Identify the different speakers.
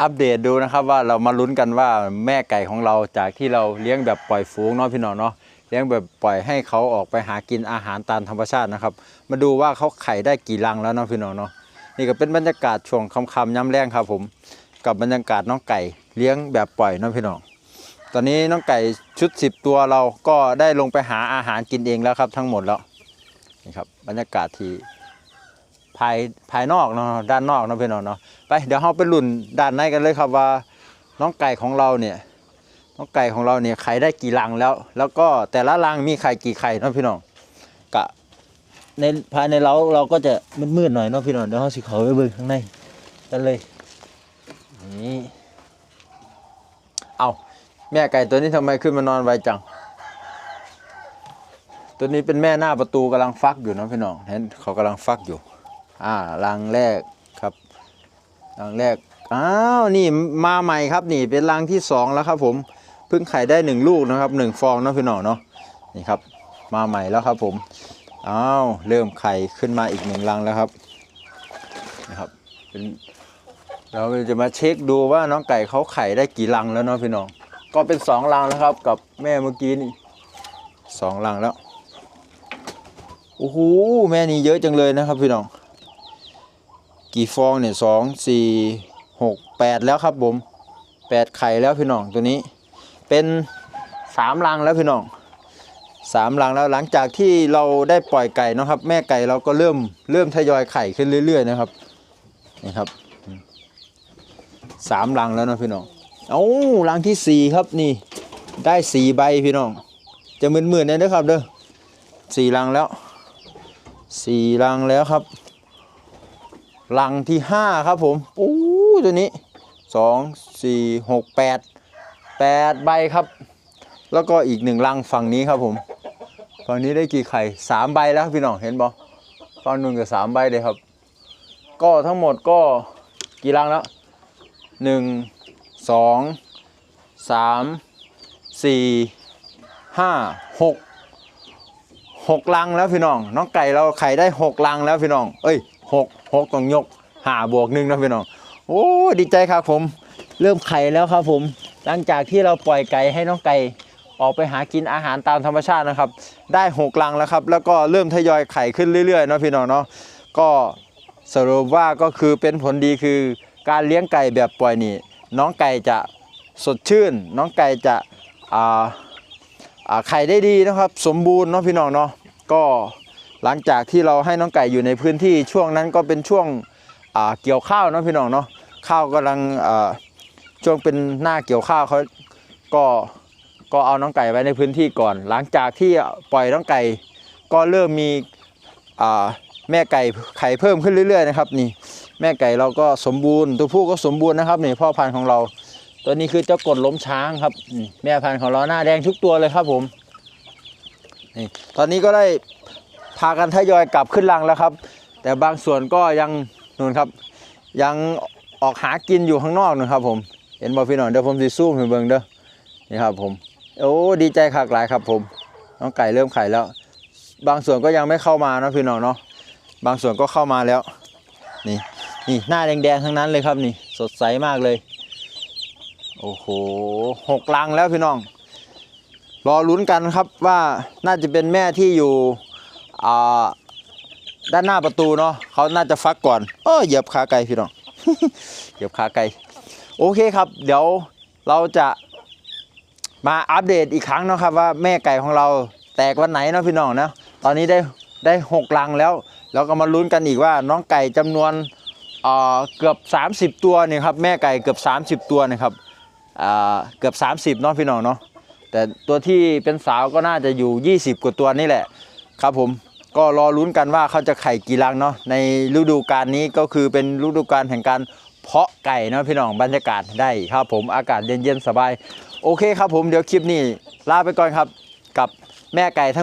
Speaker 1: อัปเดตดูนะครับว่าเรามาลุ้นกันว่าแม่ไก่ของเราจากที่เราเลี้ยงแบบปล่อยฝูงเนาะพี่น้องเนาะเลี้ยงแบบปล่อยให้เขาออกไปหากินอาหารตามธรรมชาตินะครับ มาดูว่าเขาไข่ได้กี่รังแล้วเนาะพี่น้องเนาะนี่ก็เป็นบรรยากาศช่วงค่ำๆย้ำแรงครับผมกับบรรยากาศน้องไก่เลี้ยงแบบปล่อยเนาะพี่น้องตอนนี้น้องไก่ชุด 10 ตัวเราก็ได้ลงไปหาอาหารกินเองแล้วครับทั้งหมดแล้วนี่ครับบรรยากาศที่ ภายภายนอกเนาะด้านนอกเนาะพี่น้องเนาะไปเดี๋ยวเราไปลุ่นด้านในกันเลยครับว่า น้องไก่ของเราเนี่ยน้องไก่ของเราเนี่ยไข่ได้กี่รังแล้ว แล้วก็แต่ละรังมีไข่กี่ไข่เนาะพี่น้องกะในภายในเราเราก็จะมืดๆหน่อยเนาะพี่น้องเดี๋ยวเราสิเขาไปเบิ่งข้างในกันเลยนี่เอาแม่ไก่ตัวนี้ทำไมขึ้นมานอนไวจัง ตัวนี้เป็นแม่หน้าประตูกำลังฟักอยู่นะพี่น้องเห็นเขากำลังฟักอยู่ อ่ารังแรกครับรังแรกอ้าวนี่มาใหม่ครับนี่เป็นรังที่สองแล้วครับผมเพิ่งไข่ได้หนึ่งลูกนะครับหนึ่งฟองเนาะพี่น้องเนาะนี่ครับมาใหม่แล้วครับผมอ้าวเริ่มไข่ขึ้นมาอีกหนึ่งรังแล้วครับนะครับเป็นเราจะมาเช็คดูว่าน้องไก่เขาไข่ได้กี่รังแล้วเนาะพี่น้องก็เป็นสองรังแล้วครับกับแม่เมื่อกี้นี่สองรังแล้วโอ้โหแม่นี่เยอะจังเลยนะครับพี่น้อง กี่ฟองเนี่ยสองสี่หกแปดแล้วครับผมแปดไข่แล้วพี่น้องตัวนี้ เป็นสามรังแล้วพี่น้องสามรังแล้วหลังจากที่เราได้ปล่อยไก่นะครับ แม่ไก่เราก็เริ่มเริ่มทยอยไข่ขึ้นเรื่อย ๆ นะครับนี่ครับสามลังแล้วนะพี่น้องเอาลังที่สี่ครับนี่ ได้สี่ใบพี่น้อง จะหมื่นๆเนี่ยนะครับเด้อสี่ลังแล้วสี่ลังแล้วครับ ลังที่ห้าครับผมโอ้ตัวนี้สองสี่หกแปดแปดใบครับ แล้วก็อีกหนึ่งลังฝั่งนี้ครับผมฝั่งนี้ได้กี่ไข่สามใบแล้วพี่น้องเห็นบ่ฝั่งนู้นก็สามใบเลยครับ ก็ทั้งหมดก็กี่ลังแล้วหนึ่งสองสามสี่ห้าหกหกลังแล้วพี่น้อง น้องไก่เราไข่ได้หกลังแล้วพี่น้อง เอ้ย หกหกต้องยกหาบวกหนึ่งนะพี่น้องโอ้ดีใจครับผม เริ่มไข่แล้วครับผม หลังจากที่เราปล่อยไก่ให้น้องไก่ออกไปหากินอาหารตามธรรมชาตินะครับ ได้หกลังแล้วครับ แล้วก็เริ่มทยอยไข่ขึ้นเรื่อยๆนะพี่น้องเนาะก็สรุปว่าก็คือเป็นผลดีคือการเลี้ยงไก่แบบปล่อยนี่น้องไก่จะสดชื่น น้องไก่จะอ่าอ่าไข่ได้ดีนะครับ สมบูรณ์เนาะพี่น้องเนาะก็ หลังจากที่เราให้น้องไก่อยู่ในพื้นที่ช่วงนั้นก็เป็นช่วงเกี่ยวข้าวเนาะพี่น้องเนาะข้าวกำลังช่วงเป็นหน้าเกี่ยวข้าวเขาก็ก็เอาน้องไก่ไว้ในพื้นที่ก่อน หลังจากที่ปล่อยน้องไก่ก็เริ่มมีแม่ไก่ไข่เพิ่มขึ้นเรื่อย ๆ นะครับนี่แม่ไก่เราก็สมบูรณ์ตัวผู้ก็สมบูรณ์นะครับนี่พ่อพันธุ์ของเรา ตัวนี้คือเจ้ากดล้มช้างครับแม่พันธุ์ของเราหน้าแดงทุกตัวเลยครับผมนี่ตอนนี้ก็ได้ากันทยอยกลับขึ้นรังแล้วครับ แต่บางส่วนก็ยังนู่นครับ ยังออกหากินอยู่ข้างนอกนะครับ ผม เห็นบอพี่หน่อยเดี๋ยวผมสิซูมให้เบิ่งเด้อนี่ครับผมโอ้ดีใจคักหลายครับ ผมน้องไก่เริ่มไข่แล้ว บางส่วนก็ยังไม่เข้ามานะพี่น้องเนาะบางส่วนก็เข้ามาแล้ว นี่นี่หน้าแดงๆทั้งนั้นเลยครับนี่ สดใสมากเลย โอ้โหหกลังแล้วพี่น้อง รอลุ้นกันครับว่าน่าจะเป็นแม่ที่อยู่ อ่าด้านหน้าประตูเนาะเขาน่าจะฟักก่อนเออเหยียบขาไก่พี่น้องเหยียบขาไก่โอเคครับ เดี๋ยวเราจะมาอัปเดตอีกครั้งนะครับว่าแม่ไก่ของเราแตกวันไหนเนาะพี่น้องนะตอนนี้ได้ได้หกลังแล้ว แล้วก็มาลุ้นกันอีกว่าน้องไก่จำนวนเอ่อเกือบ 30 ตัวเนี่ยครับแม่ไก่เกือบ 30 ตัวนะครับเกือบ 30เนาะพี่น้องเนาะแต่ตัวที่เป็นสาวก็น่าจะอยู่ 20 กว่าตัวนี่แหละ ครับผมก็รอลุ้นกันว่าเขาจะไข่กี่รังเนาะในฤดูกาลนี้ก็คือเป็นฤดูกาลแห่งการเพาะไก่เนาะพี่น้องบรรยากาศได้ครับผมอากาศเย็นๆสบาย โอเคครับผมเดี๋ยวคลิปนี้ลาไปก่อนครับกับแม่ไก่ทั้ง